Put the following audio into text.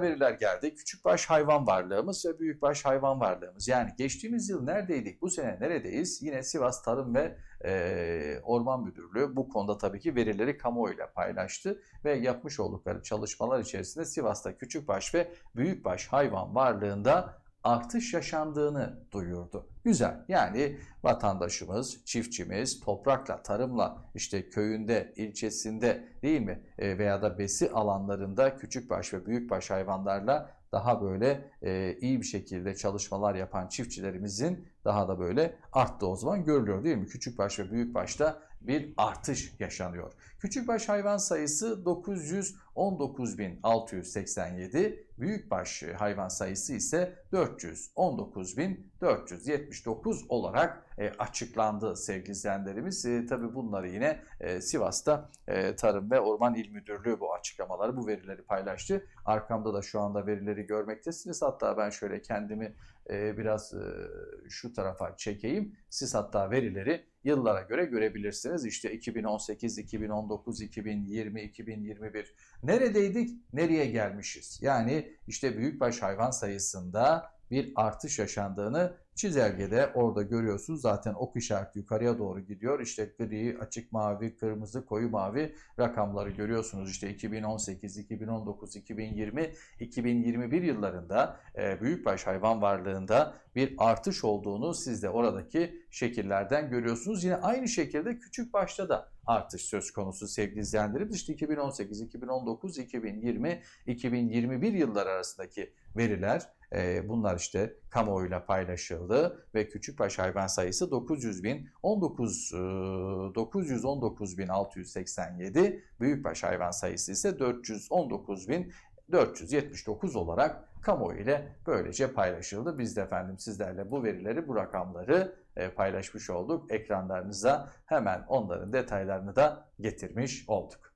veriler geldi. Küçükbaş hayvan varlığımız ve büyükbaş hayvan varlığımız. Yani geçtiğimiz yıl neredeydik? Bu sene neredeyiz? Yine Sivas Tarım ve e, Orman Müdürlüğü bu konuda tabii ki verileri kamuoyuyla paylaştı ve yapmış oldukları çalışmalar içerisinde Sivas'ta küçükbaş ve büyükbaş hayvan varlığında artış yaşandığını duyurdu. Güzel. Yani vatandaşımız, çiftçimiz toprakla, tarımla işte köyünde, ilçesinde değil mi E, veya da besi alanlarında küçükbaş ve büyükbaş hayvanlarla daha böyle e, iyi bir şekilde çalışmalar yapan çiftçilerimizin daha da böyle arttığı o zaman görülüyor değil mi? Küçükbaş ve büyükbaşta bir artış yaşanıyor. Küçükbaş hayvan sayısı 919.687, büyükbaş hayvan sayısı ise 419.479 olarak e, açıklandı sevgili izleyenlerimiz. E, bunları yine e, Sivas'ta e, Tarım ve Orman İl Müdürlüğü bu açıklamaları, bu verileri paylaştı. Arkamda da şu anda verileri görmektesiniz. Hatta ben şöyle kendimi e, biraz e, şu tarafa çekeyim. Siz hatta verileri yıllara göre görebilirsiniz. İşte 2018, 2019, 2020, 2021 neredeydik, nereye gelmişiz? Yani işte büyükbaş hayvan sayısında bir artış yaşandığını çizelgede orada görüyorsunuz. Zaten ok işareti yukarıya doğru gidiyor. İşte gri, açık mavi, kırmızı, koyu mavi rakamları görüyorsunuz. İşte 2018, 2019, 2020, 2021 yıllarında e, büyükbaş hayvan varlığında bir artış olduğunu siz de oradaki şekillerden görüyorsunuz. Yine aynı şekilde küçük başta da artış söz konusu sevgili izleyenlerimiz. İşte 2018, 2019, 2020, 2021 yıllar arasındaki veriler e, bunlar işte kamuoyuyla paylaşıldı ve küçükbaş hayvan sayısı 900 bin, 19 e, 919.687, büyükbaş hayvan sayısı ise 419 bin 479 olarak kamuoyu ile böylece paylaşıldı. Biz de efendim sizlerle bu verileri, bu rakamları e, paylaşmış olduk. Ekranlarınıza hemen onların detaylarını da getirmiş olduk.